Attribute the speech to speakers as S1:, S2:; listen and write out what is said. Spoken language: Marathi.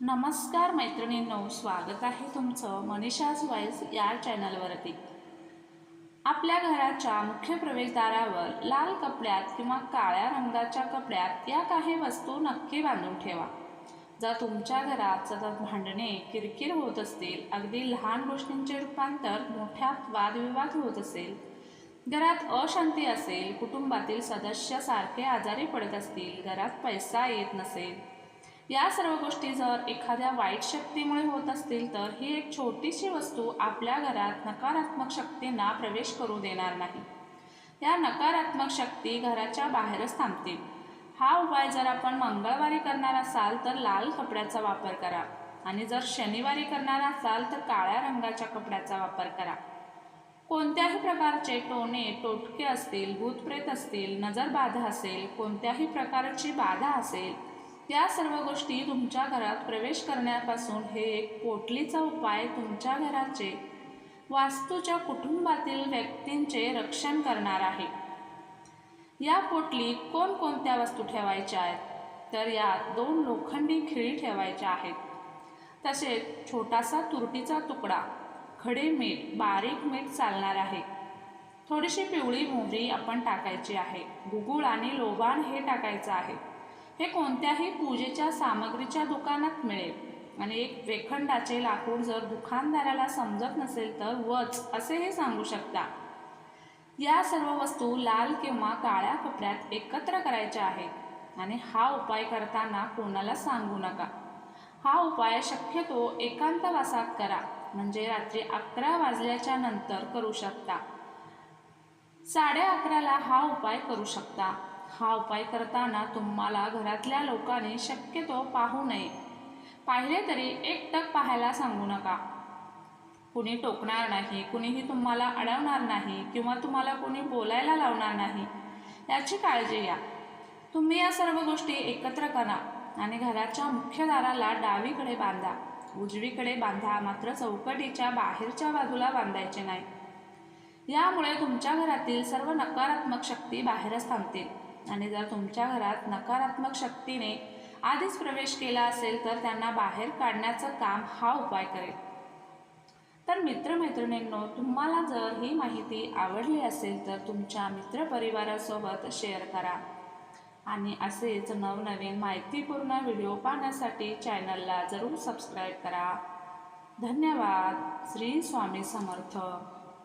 S1: नमस्कार मैत्रिणींनो स्वागत आहे तुमचं मनीषाज वाईस या चॅनलवरती. आपल्या घराच्या मुख्य प्रवेशद्वारावर लाल कपड्यात किंवा काळ्या रंगाच्या कपड्यात या काही वस्तू नक्की बांधून ठेवा. जर तुमच्या घरात सतत भांडणे किरकिर होत असतील अगदी लहान गोष्टींचे रूपांतर मोठ्यात वादविवाद होत असेल घरात अशांती असेल कुटुंबातील सदस्य सारखे आजारी पडत असतील घरात पैसा येत नसेल या सर्व गोष्टी जर एखाद्या वाईट शक्तीमुळे होत असतील तर ही एक छोटीशी वस्तू आपल्या घरात नकारात्मक शक्तींना प्रवेश करू देणार नाही. या नकारात्मक शक्ती घराच्या बाहेरच थांबतील हा उपाय जर आपण मंगळवारी करणार असाल तर लाल कपड्याचा वापर करा आणि जर शनिवारी करणार असाल तर काळ्या रंगाच्या कपड्याचा वापर करा. कोणत्याही प्रकारचे टोणे टोटके असतील भूतप्रेत असतील नजरबाधा असेल कोणत्याही प्रकारची बाधा असेल या सर्व गोष्टी तुमच्या घरात प्रवेश करण्यापासून हे एक पोटलीचा उपाय तुमच्या घराचे वास्तूच्या कुटुंबातील व्यक्तींचे रक्षण करणार आहे. या पोटलीत कोणकोणत्या वस्तू ठेवायच्या आहेत? तर यात दोन लोखंडी खिळी ठेवायच्या आहेत. तसेच छोटासा तुरटीचा तुकडा खडे मीठ बारीक मीठ चालणार आहे. थोडीशी पिवळी मोहरी आपण टाकायची आहे. गुगुळ आणि लोबाण हे टाकायचं आहे. हे कोणत्याही पूजेच्या सामग्रीच्या दुकानात मिळेल. आणि एक वेखंडाचे लाकूड जर दुकानदाराला समजत नसेल तर वच असे हे सांगू शकता. या सर्व वस्तू लाल किंवा काळ्या कपड्यात एकत्र करायच्या आहेत. आणि हा उपाय करताना कोणाला सांगू नका. हा उपाय शक्यतो एकांतवासात करा म्हणजे रात्री अकरा वाजल्याच्या नंतर करू शकता. साडे अकराला हा उपाय करू शकता. हा उपाय करताना तुम्हाला घरातल्या लोकांनी शक्यतो पाहू नये. पाहिले तरी एकटक पाहायला सांगू नका. कुणी टोकणार नाही कुणीही तुम्हाला अडवणार नाही किंवा तुम्हाला कुणी बोलायला लावणार नाही याची काळजी घ्या. तुम्ही या सर्व गोष्टी एकत्र करा आणि घराच्या मुख्य दाराला डावीकडे बांधा. उजवीकडे बांधा मात्र चौकटीच्या बाहेरच्या बाजूला बांधायचे नाही. यामुळे तुमच्या घरातील सर्व नकारात्मक शक्ती बाहेरच थांबतील. आणि जर तुमच्या घरात नकारात्मक शक्तीने आधीच प्रवेश केला असेल तर त्यांना बाहेर काढण्याचं काम हा उपाय करेल. तर मित्रमैत्रिणींनो तुम्हाला जर ही माहिती आवडली असेल तर तुमच्या मित्रपरिवारासोबत शेअर करा. आणि असेच नवनवीन माहितीपूर्ण व्हिडिओ पाहण्यासाठी चॅनलला जरूर सबस्क्राईब करा. धन्यवाद. श्री स्वामी समर्थ.